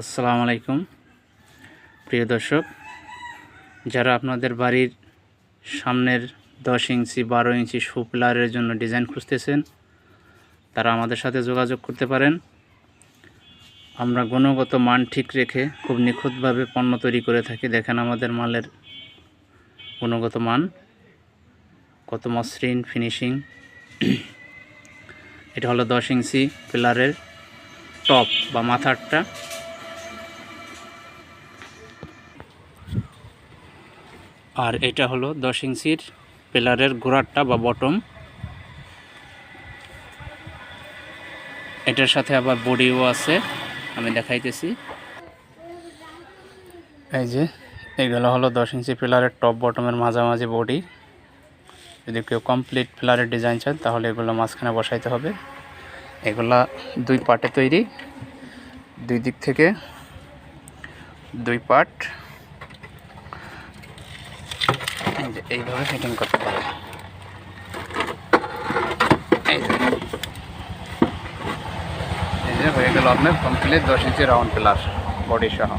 আসসালামু আলাইকুম। প্রিয় দর্শক, যারা আপনাদের বাড়ির সামনের দশ ইঞ্চি, বারো ইঞ্চি সুপ্লারের জন্য ডিজাইন খুঁজতেছেন, তারা আমাদের সাথে যোগাযোগ করতে পারেন। আমরা গুণগত মান ঠিক রেখে খুব নিখুঁতভাবে পণ্য তৈরি করে থাকি। দেখেন আমাদের মালের গুণগত মান, কত মসৃণ ফিনিশিং। এটা হলো দশ ইঞ্চি পিলারের টপ বা মাথারটা। আর এটা হলো দশ ইঞ্চির পিলারের গোড়ারটা বা বটম। এটার সাথে আবার বডিও আছে, আমি দেখাইতেছি। এই যে, এগুলো হলো দশ ইঞ্চি পিলারের টপ, বটমের মাঝামাঝি বডি। যদি কেউ কমপ্লিট পিলারের ডিজাইন চান, তাহলে এগুলো মাঝখানে বসাইতে হবে। এগুলা দুই পার্টে তৈরি, দুই দিক থেকে দুই পার্ট যে এইভাবে ফিটিং করতে পারে এই যে। এই যে হয়ে গেল আপনার কমপ্লিট দশ ইঞ্চি রাউন্ড পিলার বডি সহ।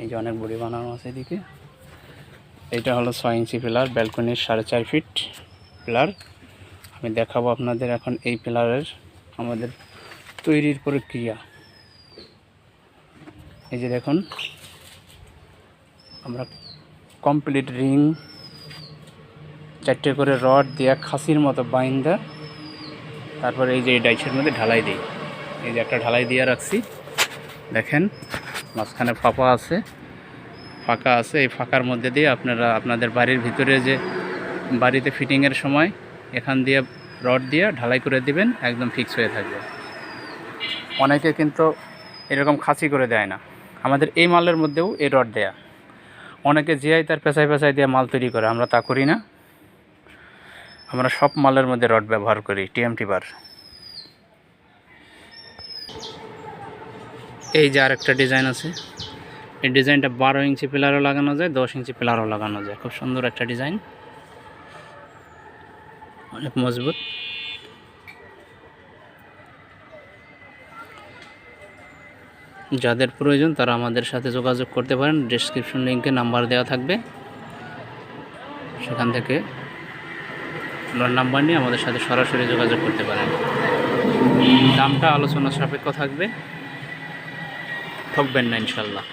এই যে অনেক বড়ি বানানো আছে এদিকে। এটা হলো ছয় ইঞ্চি পিলার ব্যালকনির সাড়ে চার ফিট পিলার আমি দেখাবো আপনাদের এখন এই পিলারের আমাদের তৈরির প্রক্রিয়া। এই যে দেখুন, আমরা কমপ্লিট রিং চারটে করে রড দেওয়া খাসির মতো বাইন্দা তারপরে এই যে এই ডাইসের মধ্যে ঢালাই দিই। এই যে একটা ঢালাই দিয়ে রাখছি। দেখেন, মাঝখানে ফাঁপা আছে। ফাঁকা আছে, এই ফাঁকার মধ্যে দিয়ে আপনারা, আপনাদের বাড়ির ভিতরে যে বাড়িতে ফিটিংয়ের সময় এখান দিয়ে রড দিয়ে ঢালাই করে দিবেন, একদম ফিক্স হয়ে থাকবে। অনেকে কিন্তু এরকম খাসি করে দেয় না। আমাদের এই মালের মধ্যেও এই রড দেয়া। অনেকে জিআই তার পেঁচায় পেঁচায় দিয়ে মাল তৈরি করে, আমরা তা করি না। আমরা সব মালের মধ্যে রড ব্যবহার করি টিএমটি বার। এই যে আরেকটা ডিজাইন আছে। এই ডিজাইনটা বারো ইঞ্চি পিলারও লাগানো যায়, দশ ইঞ্চি পিলারও লাগানো যায়। খুব সুন্দর একটা ডিজাইন। অনেক মজবুত। যাদের প্রয়োজন তারা আমাদের সাথে যোগাযোগ করতে পারেন। ডিসক্রিপশন লিঙ্কে নাম্বার দেওয়া থাকবে। সেখান থেকে ওনার নাম্বার নিয়ে আমাদের সাথে সরাসরি যোগাযোগ করতে পারেন। দামটা আলোচনা সাপেক্ষ থাকবে। ঠকবেন না ইনশাল্লাহ